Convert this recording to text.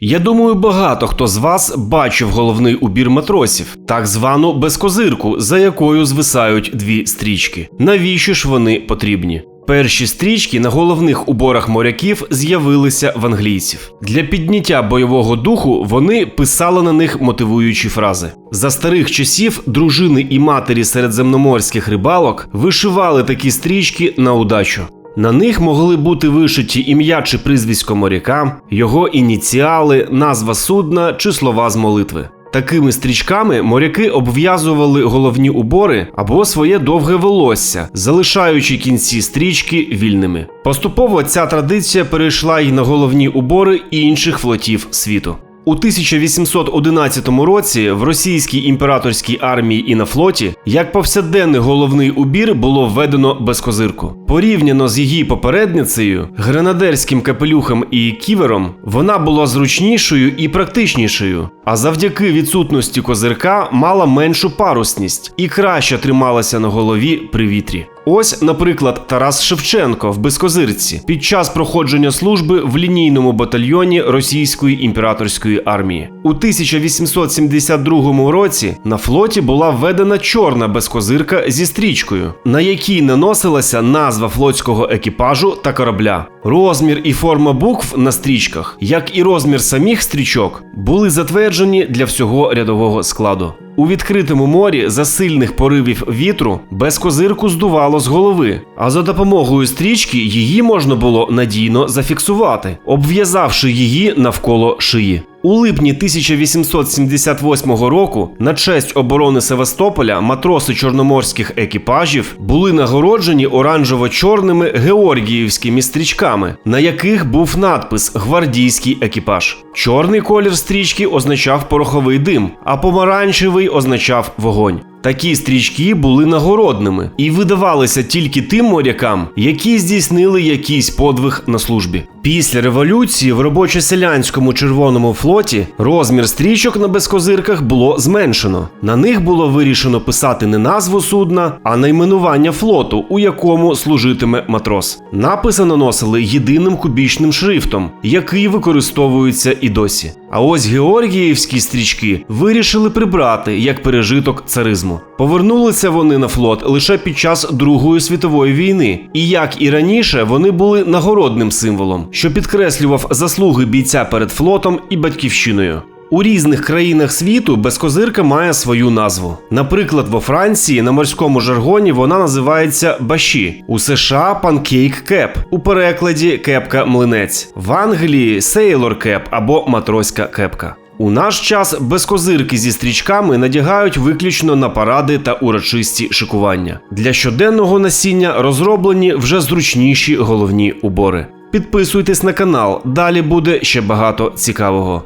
Я думаю, багато хто з вас бачив головний убір матросів, так звану безкозирку, за якою звисають дві стрічки. Навіщо ж вони потрібні? Перші стрічки на головних уборах моряків з'явилися в англійців. Для підняття бойового духу вони писали на них мотивуючі фрази. За старих часів дружини і матері середземноморських рибалок вишивали такі стрічки на удачу. На них могли бути вишиті ім'я чи прізвисько моряка, його ініціали, назва судна чи слова з молитви. Такими стрічками моряки обв'язували головні убори або своє довге волосся, залишаючи кінці стрічки вільними. Поступово ця традиція перейшла й на головні убори інших флотів світу. У 1811 році в російській імператорській армії і на флоті як повсякденний головний убір було введено безкозирку. Порівняно з її попередницею, гренадерським капелюхом і ківером, вона була зручнішою і практичнішою, а завдяки відсутності козирка мала меншу парусність і краще трималася на голові при вітрі. Ось, наприклад, Тарас Шевченко в безкозирці під час проходження служби в лінійному батальйоні російської імператорської армії. У 1872 році на флоті була введена чорна безкозирка зі стрічкою, на якій наносилася назва флотського екіпажу та корабля. Розмір і форма букв на стрічках, як і розмір самих стрічок, були затверджені для всього рядового складу. У відкритому морі за сильних поривів вітру без козирку здувало з голови, а за допомогою стрічки її можна було надійно зафіксувати, обв'язавши її навколо шиї. У липні 1878 року на честь оборони Севастополя матроси чорноморських екіпажів були нагороджені оранжево-чорними георгіївськими стрічками, на яких був надпис Гвардійський екіпаж. Чорний колір стрічки означав пороховий дим, а помаранчевий означав вогонь. Такі стрічки були нагородними і видавалися тільки тим морякам, які здійснили якийсь подвиг на службі. Після революції в робочо-селянському червоному флоті розмір стрічок на безкозирках було зменшено. На них було вирішено писати не назву судна, а найменування флоту, у якому служитиме матрос. Написи наносили єдиним кубічним шрифтом, який використовується і досі. А ось георгіївські стрічки вирішили прибрати як пережиток царизму. Повернулися вони на флот лише під час Другої світової війни, і як і раніше, вони були нагородним символом, що підкреслював заслуги бійця перед флотом і батьківщиною. У різних країнах світу безкозирка має свою назву. Наприклад, во Франції на морському жаргоні вона називається баші, у США панкейк кеп, у перекладі кепка млинець, в Англії сейлор кеп або матроська кепка. У наш час безкозирки зі стрічками надягають виключно на паради та урочисті шикування. Для щоденного насіння розроблені вже зручніші головні убори. Підписуйтесь на канал, далі буде ще багато цікавого.